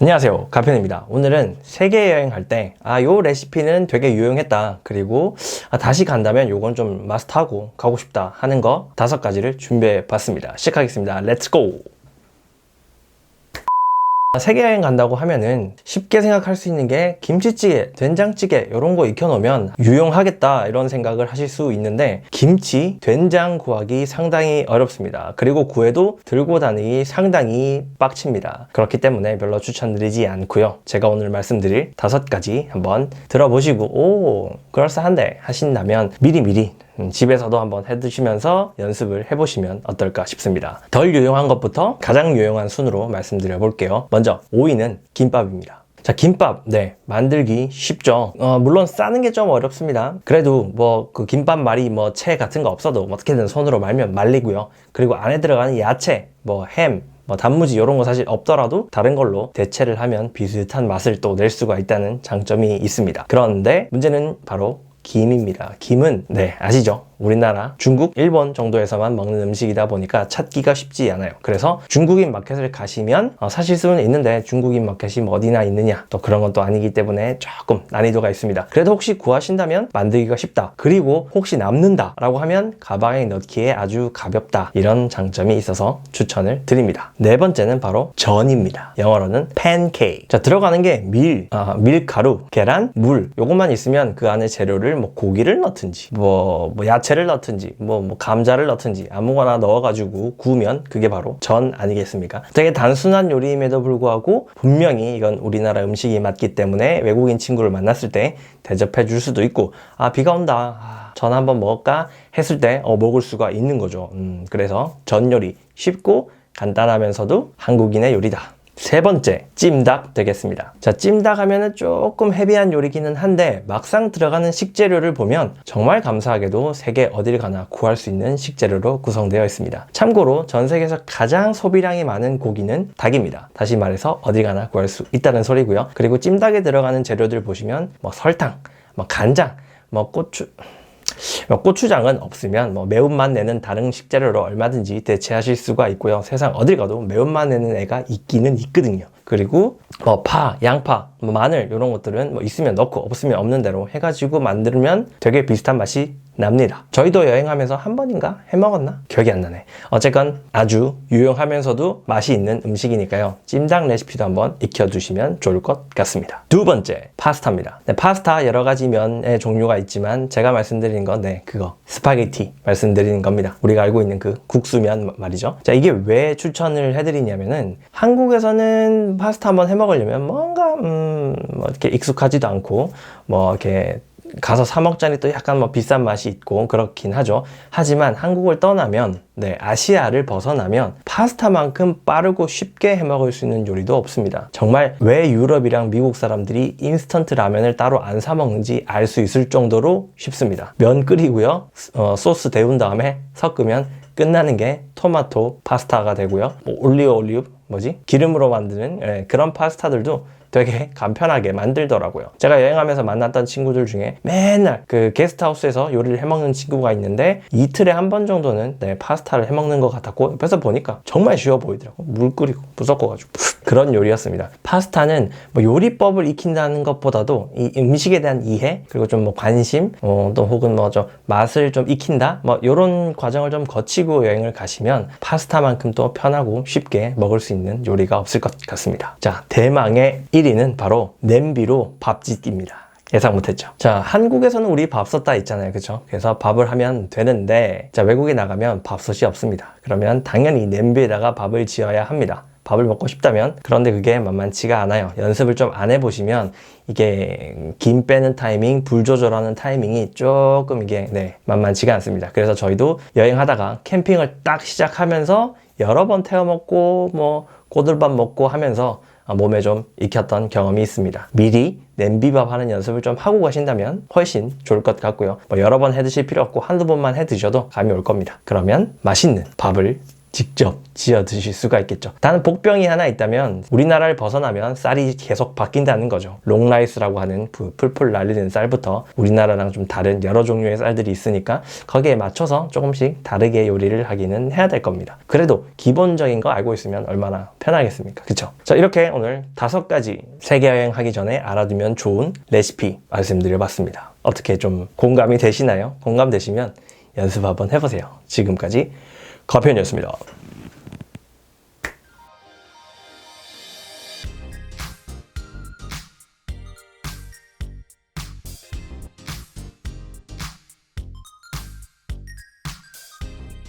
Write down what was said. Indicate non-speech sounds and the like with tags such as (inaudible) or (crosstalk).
안녕하세요. 가편입니다. 오늘은 세계 여행 할 때 아 요 레시피는 되게 유용했다. 그리고 아, 다시 간다면 요건 좀 마스터하고 가고 싶다 하는 거 다섯 가지를 준비해 봤습니다. 시작하겠습니다. 렛츠고 세계 여행 간다고 하면은 쉽게 생각할 수 있는 게 김치찌개, 된장찌개 이런 거 익혀놓으면 유용하겠다 이런 생각을 하실 수 있는데 김치, 된장 구하기 상당히 어렵습니다. 그리고 구해도 들고 다니기 상당히 빡칩니다. 그렇기 때문에 별로 추천드리지 않고요. 제가 오늘 말씀드릴 다섯 가지 한번 들어보시고 오 그럴싸한데 하신다면 미리미리 음, 집에서도 한번 해 드시면서 연습을 해 보시면 어떨까 싶습니다. 덜 유용한 것부터 가장 유용한 순으로 말씀드려 볼게요. 먼저 5위는 김밥입니다. 자, 김밥, 네, 만들기 쉽죠. 어, 물론 싸는 게 좀 어렵습니다. 그래도 뭐, 그 김밥 말이 뭐, 채 같은 거 없어도 어떻게든 손으로 말면 말리고요. 그리고 안에 들어가는 야채, 뭐, 햄, 뭐 단무지 이런 거 사실 없더라도 다른 걸로 대체를 하면 비슷한 맛을 또 낼 수가 있다는 장점이 있습니다. 그런데 문제는 바로 김입니다. 김은 네 아시죠? 우리나라, 중국, 일본 정도에서만 먹는 음식이다 보니까 찾기가 쉽지 않아요. 그래서 중국인 마켓을 가시면 어, 사실 수는 있는데 중국인 마켓이 뭐 어디나 있느냐 또 그런 건 또 아니기 때문에 조금 난이도가 있습니다. 그래도 혹시 구하신다면 만들기가 쉽다. 그리고 혹시 남는다 라고 하면 가방에 넣기에 아주 가볍다. 이런 장점이 있어서 추천을 드립니다. 네 번째는 바로 전입니다. 영어로는 pancake. 자 들어가는 게 밀, 아, 밀가루, 계란, 물 요것만 있으면 그 안에 재료를 뭐 고기를 넣든지 뭐, 뭐 야채를 넣든지 뭐, 뭐 감자를 넣든지 아무거나 넣어가지고 구우면 그게 바로 전 아니겠습니까? 되게 단순한 요리임에도 불구하고 분명히 이건 우리나라 음식이 맞기 때문에 외국인 친구를 만났을 때 대접해 줄 수도 있고 아 비가 온다 아, 전 한번 먹을까 했을 때 어, 먹을 수가 있는 거죠. 음, 그래서 전 요리 쉽고 간단하면서도 한국인의 요리다. 세 번째, 찜닭 되겠습니다. 자, 찜닭 하면은 조금 헤비한 요리기는 한데 막상 들어가는 식재료를 보면 정말 감사하게도 세계 어딜 가나 구할 수 있는 식재료로 구성되어 있습니다. 참고로 전 세계에서 가장 소비량이 많은 고기는 닭입니다. 다시 말해서 어딜 가나 구할 수 있다는 소리고요. 그리고 찜닭에 들어가는 재료들 보시면 뭐 설탕, 뭐 간장, 뭐 고추, 뭐 고추장은 없으면 뭐 매운맛 내는 다른 식재료로 얼마든지 대체하실 수가 있고요. 세상 어딜 가도 매운맛 내는 애가 있기는 있거든요. 그리고 뭐 파, 양파, 뭐 마늘 이런 것들은 뭐 있으면 넣고 없으면 없는 대로 해가지고 만들면 되게 비슷한 맛이 납니다. 저희도 여행하면서 한 번인가 해 먹었나? 기억이 안 나네. 어쨌건 아주 유용하면서도 맛이 있는 음식이니까요. 찜닭 레시피도 한번 익혀두시면 좋을 것 같습니다. 두 번째, 파스타입니다. 네, 파스타 여러 가지 면의 종류가 있지만 제가 말씀드리는 건 네, 그거 스파게티 말씀드리는 겁니다. 우리가 알고 있는 그 국수면 말이죠. 자, 이게 왜 추천을 해드리냐면은 한국에서는 파스타 한번 해 먹으려면 뭔가 음, 뭐 이렇게 익숙하지도 않고 뭐 이렇게 가서 사 먹자니 또 약간 뭐 비싼 맛이 있고 그렇긴 하죠. 하지만 한국을 떠나면 네, 아시아를 벗어나면 파스타만큼 빠르고 쉽게 해 먹을 수 있는 요리도 없습니다. 정말 왜 유럽이랑 미국 사람들이 인스턴트 라면을 따로 안 사 먹는지 알 수 있을 정도로 쉽습니다. 면 끓이고요. 어, 소스 데운 다음에 섞으면 끝나는 게 토마토 파스타가 되고요. 뭐 올리브 올리브 뭐지? 기름으로 만드는 예, 그런 파스타들도 되게 (laughs) 간편하게 만들더라고요. 제가 여행하면서 만났던 친구들 중에 맨날 그 게스트하우스에서 요리를 해먹는 친구가 있는데 이틀에 한 번 정도는 네, 파스타를 해먹는 것 같았고 옆에서 보니까 정말 쉬워 보이더라고. 물 끓이고 물 섞어가지고 그런 요리였습니다. 파스타는 뭐 요리법을 익힌다는 것보다도 이 음식에 대한 이해 그리고 좀 뭐 관심 어, 또 혹은 뭐 좀 맛을 좀 익힌다 뭐 이런 과정을 좀 거치고 여행을 가시면 파스타만큼 또 편하고 쉽게 먹을 수 있는 요리가 없을 것 같습니다. 자 대망의 1위는 바로 냄비로 밥 짓기입니다. 예상 못했죠. 자, 한국에서는 우리 밥솥다 있잖아요. 그쵸? 그래서 밥을 하면 되는데, 자, 외국에 나가면 밥솥이 없습니다. 그러면 당연히 냄비에다가 밥을 지어야 합니다. 밥을 먹고 싶다면 그런데 그게 만만치가 않아요 연습을 좀 안 해보시면 이게 김 빼는 타이밍 불 조절하는 타이밍이 조금 이게 네 만만치가 않습니다 그래서 저희도 여행하다가 캠핑을 딱 시작하면서 여러 번 태워 먹고 뭐 꼬들밥 먹고 하면서 몸에 좀 익혔던 경험이 있습니다. 미리 냄비밥 하는 연습을 좀 하고 가신다면 훨씬 좋을 것 같고요. 뭐 여러 번 해 드실 필요 없고 한두 번만 해 드셔도 감이 올 겁니다. 그러면 맛있는 밥을 직접 지어 드실 수가 있겠죠. 단 복병이 하나 있다면 우리나라를 벗어나면 쌀이 계속 바뀐다는 거죠. 롱라이스라고 하는 그 풀풀 날리는 쌀부터 우리나라랑 좀 다른 여러 종류의 쌀들이 있으니까 거기에 맞춰서 조금씩 다르게 요리를 하기는 해야 될 겁니다. 그래도 기본적인 거 알고 있으면 얼마나 편하겠습니까? 그쵸? 자, 이렇게 오늘 다섯 가지 세계 여행 하기 전에 알아두면 좋은 레시피 말씀드려봤습니다. 어떻게 좀 공감이 되시나요? 공감되시면 연습 한번 해보세요. 지금까지 가편이었습니다.